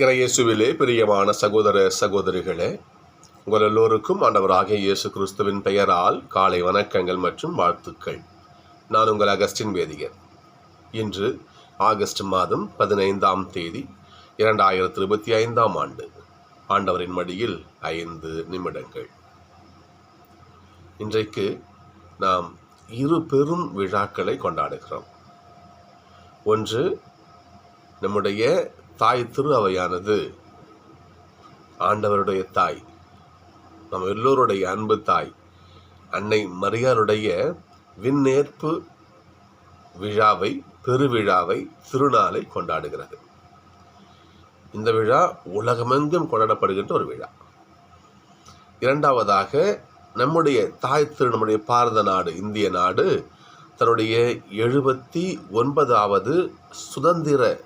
இறையேசுவிலே பிரியமான சகோதர சகோதரிகளே உங்கள் எல்லோருக்கும் ஆண்டவராகிய இயேசு கிறிஸ்துவின் பெயரால் காலை வணக்கங்கள் மற்றும் வாழ்த்துக்கள். நான் உங்கள் அகஸ்டின் வேதியர். இன்று ஆகஸ்ட் மாதம் பதினைந்தாம் தேதி இரண்டாயிரத்தி இருபத்தி ஐந்தாம் ஆண்டு. ஆண்டவரின் மடியில் ஐந்து நிமிடங்கள். இன்றைக்கு நாம் இரு பெரும் விழாக்களை கொண்டாடுகிறோம். ஒன்று நம்முடைய தாய் திரு அவையானது ஆண்டவருடைய தாய். நம் எல்லோருடைய அன்பு தாய். அன்னை மரியாருடைய விண்ணேற்பு விழாவை பெருவிழாவை திருநாளை கொண்டாடுகிறது. இந்த விழா உலகமெங்கும் கொண்டாடப்படுகின்ற ஒரு விழா. இரண்டாவதாக நம்முடைய தாய் திரு நம்முடைய பாரத நாடு இந்திய நாடு தன்னுடைய எழுபத்தி ஒன்பதாவது சுதந்திர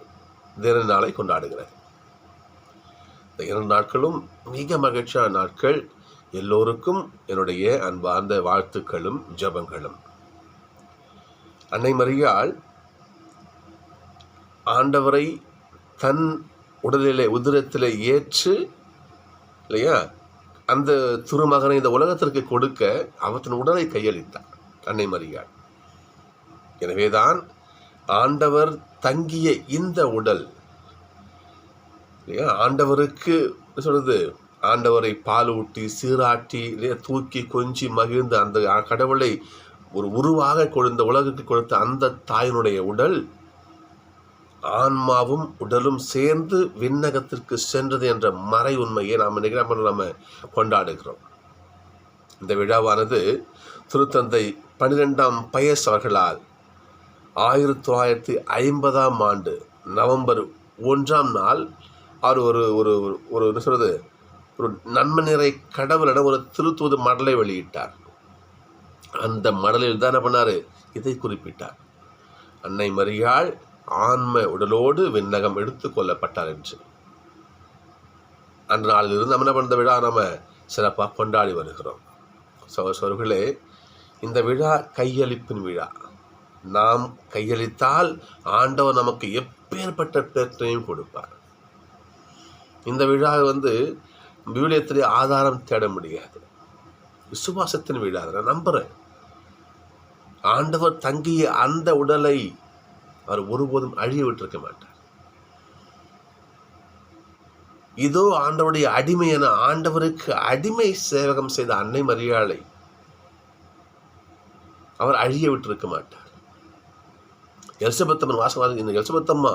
தின நாளை கொண்டாடுகிறது இந்த இரண்டு நாட்களும் மிக மகிழ்ச்சியான நாட்கள். எல்லோருக்கும் என்னுடைய அன்பார்ந்த வாழ்த்துக்களும் ஜெபங்களும். அன்னை மரியாள் ஆண்டவரை தன் உடலிலே உதிரத்தில் ஏற்று இல்லையா? அந்த திருமகனை இந்த உலகத்திற்கு கொடுக்க அவர் தன் உடலை கையளித்தார் அன்னை மரியாள். எனவேதான் ஆண்டவர் தங்கிய இந்த உடல் இல்லையா? ஆண்டவருக்கு சொல்கிறது சொல்றது? ஆண்டவரை பால் ஊட்டி சீராட்டி இல்லையா? தூக்கி கொஞ்சி மகிழ்ந்த அந்த கடவுளை ஒரு உருவாக கொடுத்த உலகுக்கு கொடுத்த அந்த தாயினுடைய உடல் ஆன்மாவும் உடலும் சேர்ந்து விண்ணகத்திற்கு சென்றது என்ற மறை உண்மையை நாம் நிகழ்ச்சி நம்ம நம்ம கொண்டாடுகிறோம். இந்த விழாவானது திருத்தந்தை பன்னிரெண்டாம் பயஸ் அவர்களால் ஆயிரத்தி தொள்ளாயிரத்தி ஐம்பதாம் ஆண்டு நவம்பர் ஒன்றாம் நாள் அவர் ஒரு ஒரு ஒரு என்ன சொல்றது? ஒரு நன்மை நிறை கடவுளிடம் ஒரு திருத்துவது மடலை வெளியிட்டார். அந்த மடலில் தான் என்ன பண்ணார்? இதை குறிப்பிட்டார். அன்னை மரியாள் ஆன்ம உடலோடு விண்ணகம் எடுத்து கொள்ளப்பட்டார் என்று. அன்று நாளில் இருந்து நம்ம என்ன பண்ண விழா? நம்ம சிறப்பாக கொண்டாடி வருகிறோம். சகோசர்களே இந்த விழா கையளிப்பின் விழா. நாம் கையளித்தால் ஆண்டவர் நமக்கு எப்பேற்பட்ட பேற்றையும் கொடுப்பார். இந்த விழா வந்து விவிலியத்திலே ஆதாரம் தேட முடியாது. விசுவாசத்தின் விழா அதை நான் நம்புகிறேன் ஆண்டவர் தங்கிய அந்த உடலை அவர் ஒருபோதும் அழிய விட்டிருக்க மாட்டார். இதோ ஆண்டவருடைய அடிமை என ஆண்டவருக்கு அடிமை சேவகம் செய்த அன்னை மரியாதை அவர் அழிய விட்டிருக்க மாட்டார். எலிசபெத்தம்மன் வாசம் இந்த எலிசபெத்தம்மா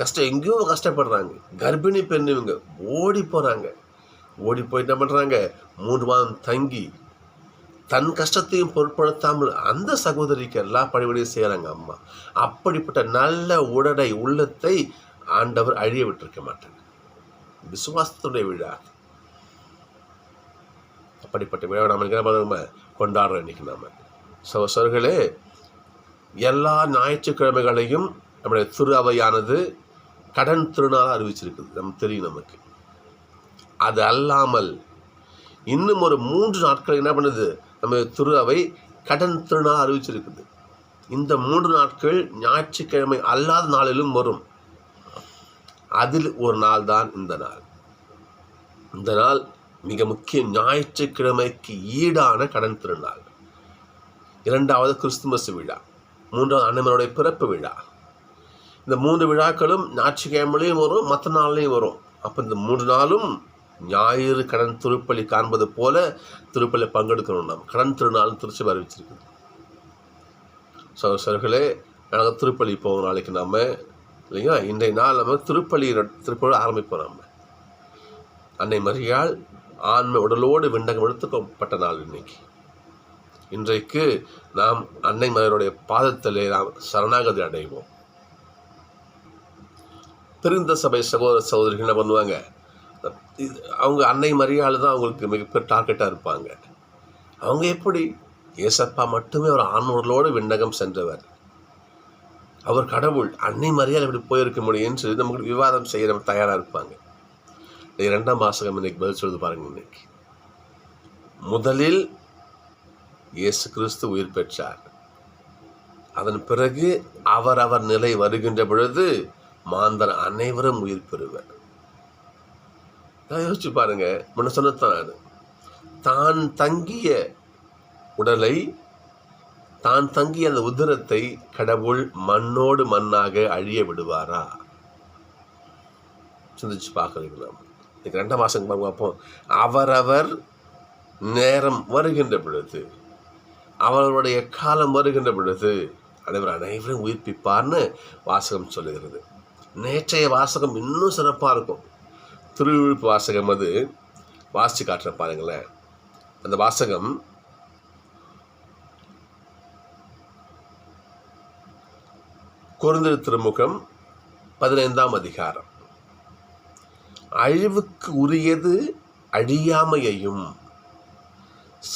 கஷ்டம் எங்கேயோ கஷ்டப்படுறாங்க. கர்ப்பிணி பெண் இவங்க ஓடி போகிறாங்க ஓடி போய் என்ன பண்ணுறாங்க மூன்று மாதம் தங்கி தன் கஷ்டத்தையும் பொருட்படுத்தாமல் அந்த சகோதரிக்கு எல்லா பணிவிடையும் செய்கிறாங்க அம்மா. அப்படிப்பட்ட நல்ல உடடை உள்ளத்தை ஆண்டவர் அழிய விட்டிருக்க மாட்டாங்க விசுவாசத்துடைய விழா அப்படிப்பட்ட விழா நம்ம நம்ம கொண்டாடுறோம் இன்னைக்கு நாம. சகோசர்களே எல்லா ஞாயிற்றுக்கிழமைகளையும் நம்முடைய திரு அவையானது கடன் திருநாளாக அறிவிச்சிருக்குது. நமக்கு தெரியும் நமக்கு. அது அல்லாமல் இன்னும் ஒரு மூன்று நாட்கள் என்ன பண்ணுது? நம்ம திரு அவை கடன் திருநாள் அறிவிச்சிருக்குது. இந்த மூன்று நாட்கள் ஞாயிற்றுக்கிழமை அல்லாத நாளிலும் வரும். அதில் ஒரு நாள் தான் இந்த நாள். இந்த நாள் மிக முக்கிய ஞாயிற்றுக்கிழமைக்கு ஈடான கடன் திருநாள். இரண்டாவது கிறிஸ்துமஸ் விழா. மூன்றாவது அண்ணமனுடைய பிறப்பு விழா. இந்த மூன்று விழாக்களும் ஞாயிற்றுக்கிழமையிலையும் வரும் மற்ற நாள்லையும் வரும். அப்போ இந்த மூன்று நாளும் ஞாயிறு கடன் திருப்பலி காண்பது போல திருப்பலி பங்கெடுக்கணும் நாம். கடன் திருநாள் திருச்சி அறிவிச்சிருக்குது சகோசர்களே நாங்கள் திருப்பலி போவோம் நாளைக்கு நாம் இல்லைங்களா? இன்றைய நாள் நம்ம திருப்பலி திருப்பலி ஆரம்பிப்போம் நாம். அன்னை மரியாள் ஆன்மை உடலோடு விண்டகம் எடுத்துக்கப்பட்ட நாள் இன்னைக்கு. இன்றைக்கு நாம் அன்னை மரியாளுடைய பாதத்திலே நாம் சரணாகதி அடைவோம். பிரிந்த சபை சகோதர சகோதரிகள் என்ன பண்ணுவாங்க? அவங்க அன்னை மரியாதை தான் அவங்களுக்கு மிகப்பெரிய டார்கெட்டாக இருப்பாங்க. அவங்க எப்படி? ஏசப்பா மட்டுமே ஒரு ஆண்மர்களோடு விண்ணகம் சென்றவர். அவர் கடவுள் அன்னை மரியாதை எப்படி போயிருக்க முடியும் என்று நமக்கு விவாதம் செய்ய நம்ம தயாராக இருப்பாங்க இரண்டாம் மாசகம் இன்னைக்கு பதில் சொல்லுது பாருங்க இன்னைக்கு. முதலில் இயேசு கிறிஸ்து உயிர் பெற்றார். அதன் பிறகு அவர் அவர் நிலை வருகின்ற பொழுது மாந்தர் அனைவரும் உயிர் பெறுவர். நான் யோசிச்சு பாருங்க முன்ன சொன்னதான் தான் தங்கிய உடலை தான் தங்கிய அந்த உதிரத்தை கடவுள் மண்ணோடு மண்ணாக அழிய விடுவாரா? சிந்திச்சு பார்க்கலாம் இன்னைக்கு ரெண்டாம் மாதம் பார்ப்போம். அவரவர் நேரம் வருகின்ற பொழுது அவர்களுடைய காலம் வருகின்ற பொழுது அனைவர் அனைவரும் உயிர்ப்பிப்பார்னு வாசகம் சொல்லுகிறது. நேற்றைய வாசகம் இன்னும் சிறப்பாக இருக்கும். திருவிழிப்பு வாசகம் அது. வாசித்து காட்டுறேன் பாருங்களேன். அந்த வாசகம் குறுந்தெழு திருமுகம் பதினைந்தாம் அதிகாரம். அழிவுக்கு உரியது அழியாமையையும்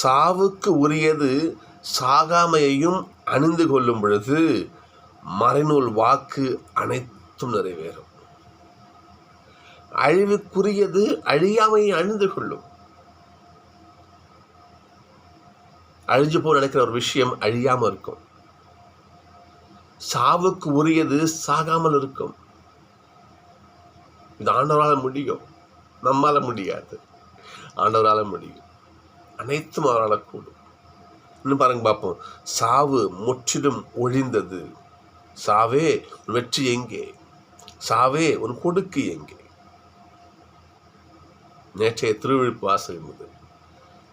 சாவுக்கு உரியது சாகாமையையும் அணிந்து கொள்ளும் பொழுது மறைநூல் வாக்கு அனைத்தும் நிறைவேறும். அழிவுக்குரியது அழியாமையை அணிந்து கொள்ளும். அழிஞ்சு போய் நினைக்கிற ஒரு விஷயம் அழியாமல் இருக்கும். சாவுக்கு உரியது சாகாமல் இருக்கும். இது ஆண்டவரால் முடியும். நம்மால முடியாது. ஆண்டவரால் முடியும். அனைத்தும் அவரால் கூடும். இன்னும் பாருங்க பார்ப்போம் சாவு முற்றிலும் ஒழிந்தது. சாவே உன் வெற்றி எங்கே? சாவே உன் கொடுக்கு எங்கே? நேற்றைய திருவிழிப்பு வாசகம்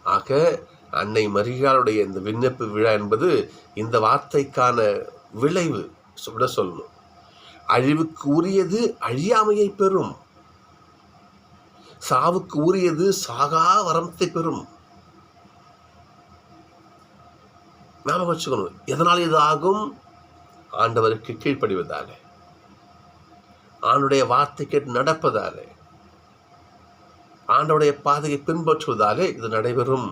ஆக அன்னை மரியாளுடைய இந்த விண்ணப்ப விழா என்பது இந்த வார்த்தைக்கான விளைவு விட சொல்லணும் அழிவுக்கு உரியது அழியாமையை பெறும். சாவுக்கு உரியது சாகா வரத்தை பெறும். ஞாபகம் வச்சுக்கணும். எதனால் இது ஆகும் ஆண்டவருக்கு கீழ்ப்படிவதாலே ஆண்டுடைய வார்த்தை கேட்டு நடப்பதாலே ஆண்டவுடைய பாதையை பின்பற்றுவதாலே இது நடைபெறும்.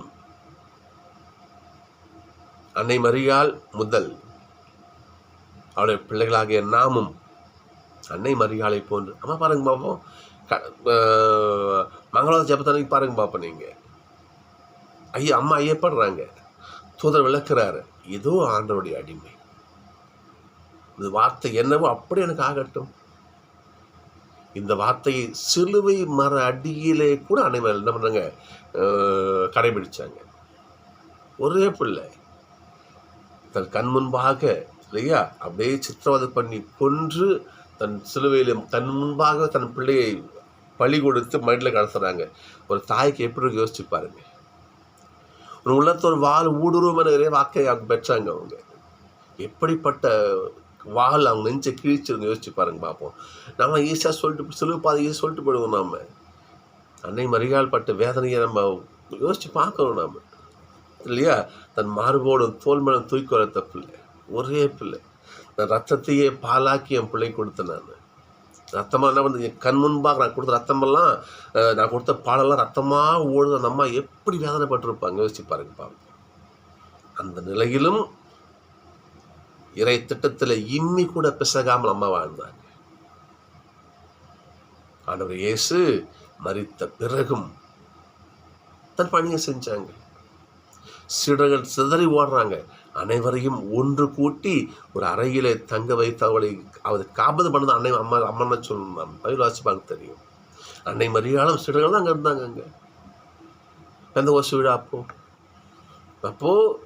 அன்னை மரியாள் முதல் அவருடைய பிள்ளைகளாகிய நாமும் அன்னை மரியாளை போன்று அம்மா பாருங்க பார்ப்போம் க மங்கள ஜபத்தனைக்கு பாருங்க பார்ப்போம் நீங்கள் ஐயா அம்மா ஐயப்படுறாங்க. தூதர் விளக்குறாரு ஏதோ ஆண்டவருடைய அடிமை. இந்த வார்த்தை என்னவோ அப்படி எனக்கு ஆகட்டும். இந்த வார்த்தையை சிலுவை மர அடியிலே கூட அனைவரும் என்ன பண்ணுறாங்க கடைபிடிச்சாங்க. ஒரே பிள்ளை. தன் கண் முன்பாக இல்லையா? அப்படியே சித்திரவதை பண்ணி கொன்று தன் சிலுவையில் தன் முன்பாக தன் பிள்ளையை பழி கொடுத்து மடியில் கடத்துறாங்க. ஒரு தாய்க்கு எப்படி யோசிச்சு பாருங்க. ஒரு உள்ளத்தோர் வாழ் ஊடுருவம் நிறைய வாக்கை அவங்க பெற்றாங்க அவங்க. எப்படிப்பட்ட வால் அவங்க நெஞ்சை கிழிச்சிருங்க யோசிச்சு பாருங்க பார்ப்போம் நம்ம ஈஸியாக சொல்லிட்டு சிலுவை ஈஸியாக சொல்லிட்டு போயிடுவோம் நாம். அன்னை மறிகால் பட்ட வேதனையை நம்ம யோசிச்சு பார்க்கணும் நாம. இல்லையா? தன் மார்போடும் தோல் மனம் தூக்கி வளர்த்த பிள்ளை ஒரே பிள்ளை. நான் ரத்தத்தையே பாலாக்கி என் பிள்ளை கொடுத்தேன் நான். ரத்தமாக என்ன வந்து என் கண் முன்பாக நான் கொடுத்த ரத்தமெல்லாம் நான் கொடுத்த பாலெல்லாம் ரத்தமாக ஓடுது. அந்த அம்மா எப்படி வேதனைப்பட்டிருப்பாங்க? யோசிச்சு பாருங்க பாருங்க அந்த நிலையிலும் இறை திட்டத்தில் இம்மி கூட பிசகாமல் அம்மா வாழ்ந்தாங்க. ஆண்டவர் இயேசு மறித்த பிறகும் தன் பணியை செஞ்சாங்க. சீடர்கள் சிதறி ஓடுறாங்க. அனைவரையும் ஒன்று கூட்டி ஒரு அறையிலே தங்க வைத்து அவளை அவர் காப்பது பண்ணது அன்னை அம்மா அம்மன்னு சொல்லணும் பயில் வாசிப்பாங்க தெரியும். அன்னை மரியாளும் சிறுகள் தான் அங்கே இருந்தாங்க அங்கே. எந்த ஒரு விழா அப்போ? அப்போது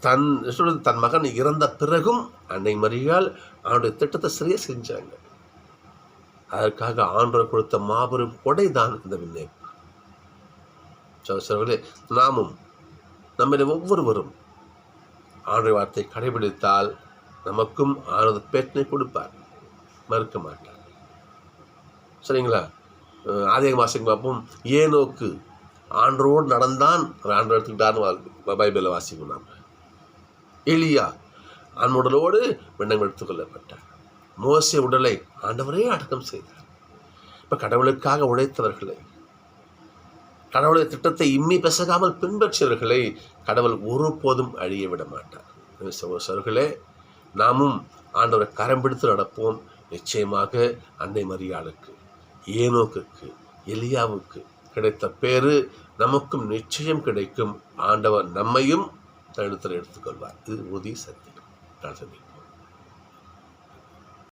தன் சொல்றது தன் மகன் இறந்த பிறகும் அன்னை மரியால் அவனுடைய திட்டத்தை சரியாக செஞ்சாங்க. அதற்காக ஆண்டவர் கொடுத்த மாபெரும் கொடை தான் இந்த விண்ணேற்பு சொல்லே நாமும் நம்மளை ஒவ்வொருவரும் ஆண்டு வார்த்தை கடைபிடித்தால் நமக்கும் ஆனது பேட்டினை கொடுப்பார். மறுக்க மாட்டார். சரிங்களா? ஆதிக மாசம் பார்ப்போம். ஏனோக்கு ஆண்டரோடு நடந்தான். ஆண்டு எடுத்துக்கிட்டார்னு பைபிளில் வாசிக்கும் நாம். எளியா ஆண்முடலோடு விண்ணம் எடுத்துக்கொள்ளப்பட்டார். மோசிய உடலை ஆண்டவரே அடக்கம் செய்தார். இப்போ கடவுளுக்காக உழைத்தவர்களை கடவுளுடைய திட்டத்தை இம்மி பெசகாமல் பின்பற்றியவர்களை கடவுள் ஒருபோதும் அழிய விட மாட்டார். சகோசர்களே நாமும் ஆண்டவரை கரம் பிடித்து நடப்போம். நிச்சயமாக அன்னை மரியாளுக்கு ஏனோக்குக்கு எலியாவுக்கு கிடைத்த பேரு நமக்கும் நிச்சயம் கிடைக்கும். ஆண்டவர் நம்மையும் தடுத்தல் எடுத்துக்கொள்வார். இது உறுதி சத்தியம்.